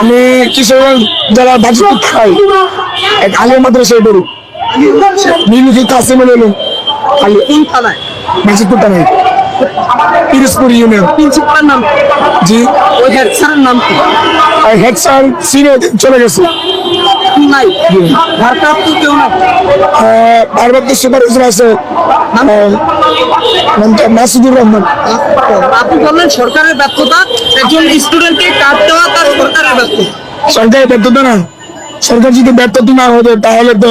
আমি কিশোরগঞ্জ জেলা বাজিপুর খাই। এক আলিয়া মাদ্রাসায় পড়ি নির্মিত কাসিমুল এলুম আলী কোন থানায় বাজিপুর টানে পিরোজপুর ইউনিয়ন। প্রিন্সিপালের নাম? জি। ওই হেড স্যারের নাম কি আর হেড স্যার সিনিয়র চলে গেছে। নাই ভারপ্রাপ্ত কেউ না? ভারপ্রাপ্ত সুপারভাইজার আছে। আহ, নামটা মাসুদুর রহমান। আপনি বললেন সরকারের ব্যর্থতা একজন স্টুডেন্টকে কাট দেওয়া তার সরকারের ব্যর্থতা। সরকারের ব্যর্থতা না। সরকার যদি ব্যর্থতা না হতো তাহলে তো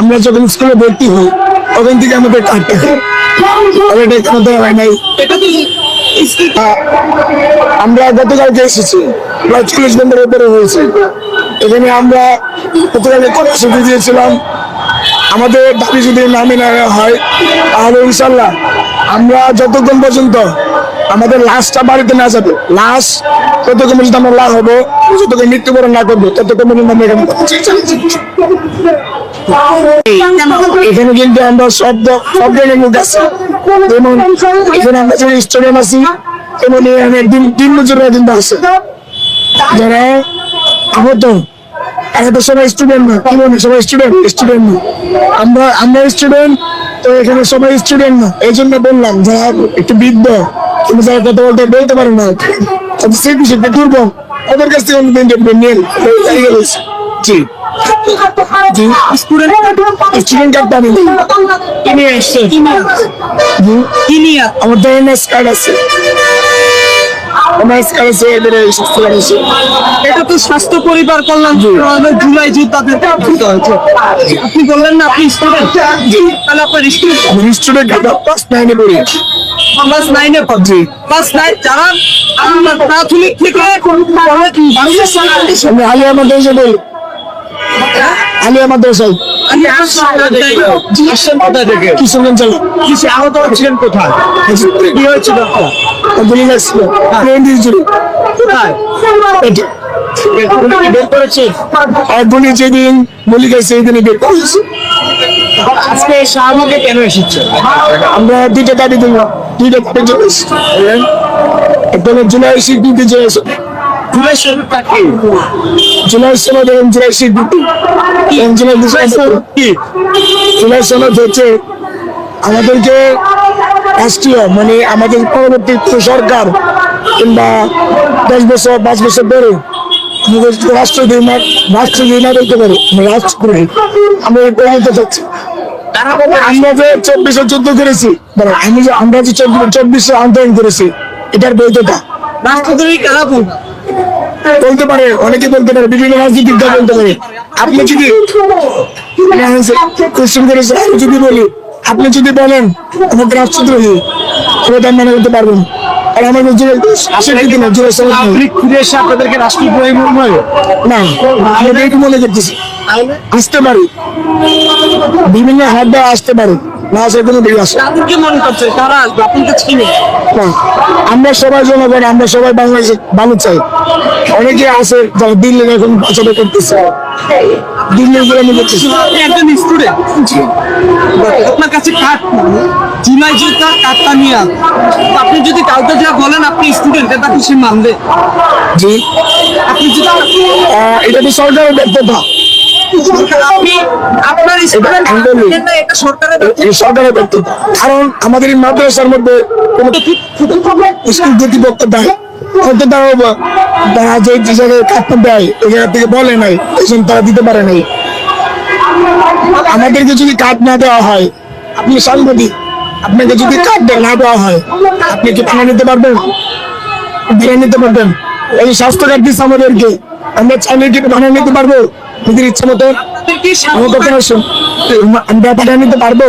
আমরা যখন স্কুলে ভর্তি হই ওখান থেকে আমাদের কাটতে হয় এটা দেওয়া হয় নাই। এটা তো আমরা গতকালকে এসেছি। উপরে হয়েছে। এখানে আমরা গতকালকে কর্মসূচি দিয়েছিলাম। আমাদের দাবি যদি নামে নেওয়া হয় তাহলে ইনশাল্লাহ আমরা যতক্ষণ পর্যন্ত আমাদের লাশটা বাড়িতে না যাবে লাশ ততক্ষণ পর্যন্ত আমরা লাভ হব যতক্ষণ মৃত্যুবরণ না করব ততক্ষণ পর্যন্ত আমরা এখানে এখানে কিন্তু আমরা সব দ- সব ধরনের আছে। যেমন এখানে আমরা যে স্টুডেন্ট আছি তেমন এখানে দিন দিন মজুররা কিন্তু আছে। যারা আহত এরা তো সবাই স্টুডেন্ট না। কি বলি? সবাই স্টুডেন্ট স্টুডেন্ট না। আমরা আমরা স্টুডেন্ট তো এখানে সবাই স্টুডেন্ট না এই জন্য বললাম যারা একটু বৃদ্ধ কিন্তু যারা কথা বলতে বলতে পারে না তাদের সেই দুর্বল। ওদের কাছ থেকে নিয়ে এই গেছে জি। স্টুডেন্ট স্টুডেন্ট কার্ড আসছে। আমার তো কার্ড আছে। এটা তো স্বাস্থ্য পরিবার কল্যাণ জুলাই তাদের দিতে হয়েছে আপনি বললেন না আপনি স্টুডেন্ট তাহলে আপনার স্টুডেন্ট স্টুডেন্ট ক্লাস নাইনে পড়ি ক্লাস নাইনে জি ক্লাস নাইন যারা প্রাথমিক থেকে বাংলাদেশ আমি আলিয়া দেশে বলি আলিয়া মাদ্রাসায়। গুলি যেদিন সেই বের করেছে। আজকে শাহবাগে কেন এসেছে? আমরা দুইটা দাবি দিল দুইটা দাবি। একটা জুলাই স্বীকৃতি যে জুলাই শরীরটা কি জুলাই সনদ এবং জুলাই স্বীকৃতি এবং জুলাই কি? জুলাই সনদ হচ্ছে আমাদেরকে রাষ্ট্রীয় মানে আমাদের পরবর্তী সরকার কিংবা দশ বছর পাঁচ বছর পরে আমাদের যদি রাষ্ট্র দিয়ে রাষ্ট্র দিয়ে না দেখতে পারে আমরা রাষ্ট্র করে আমরা এই চাচ্ছি আমরা যে চব্বিশে যুদ্ধ করেছি আমি যে আমরা যে চব্বিশ চব্বিশে আন্দোলন করেছি এটার বৈধতা। রাষ্ট্রদ্রোহী কারা বলতে পারে অনেকে বলতে পারে বিভিন্ন রাজনৈতিক দল বলতে পারে। আপনি যদি কোশ্চেন করেছে আমি যদি বলি আপনি যদি বলেন আমাকে রাষ্ট্রদ্রোহী তার মানে করতে পারবেন। আর না। ফিরে এসে আপনাদেরকে রাষ্ট্রদ্রোহী মনে হয়? না আমি মনে করতেছি। আসতে পারি। বিভিন্ন হাত দ্বারা আসতে পারে। না আসে কোনো দিকে আসে তাদেরকে মনে করছে তারা আসবে? আপনাকে চিনে না আমরা সবাই জনগণ আমরা সবাই বাংলাদেশে ভালো চাই। অনেকে আছে যারা দিল্লি এখন পছন্দ করতেছে। দিল্লির উপরে আমি করতেছি একজন স্টুডেন্ট আপনার কাছে কার্ড জুলাই জুতার কার্ডটা নিয়ে আপনি যদি কাউকে যা বলেন আপনি স্টুডেন্ট এটা কি সে মানবে। জি। আপনি যদি এটা তো সরকারের ব্যর্থতা। আপনি আপনার সরকারের ব্যর্থতা। কারণ আমাদের এই মাদ্রাসার মধ্যে স্কুল কর্তৃপক্ষ দেয় হয়তো তারা তারা যে জায়গায় কাটতে দেয় ওই জায়গা থেকে বলে নাই এই তারা দিতে পারে নাই। আমাদেরকে যদি কার্ড না দেওয়া হয় আপনি সাংবাদিক আপনাকে যদি কার্ড না দেওয়া হয় আপনি কি ভাড়া নিতে পারবেন? ভাড়া নিতে পারবেন? এই স্বাস্থ্য কার্ড দিচ্ছে আমাদেরকে। আমরা চাইলে কি ভাড়া নিতে পারব? নিজের ইচ্ছা মতো আমি তো আমরা নিতে পারব।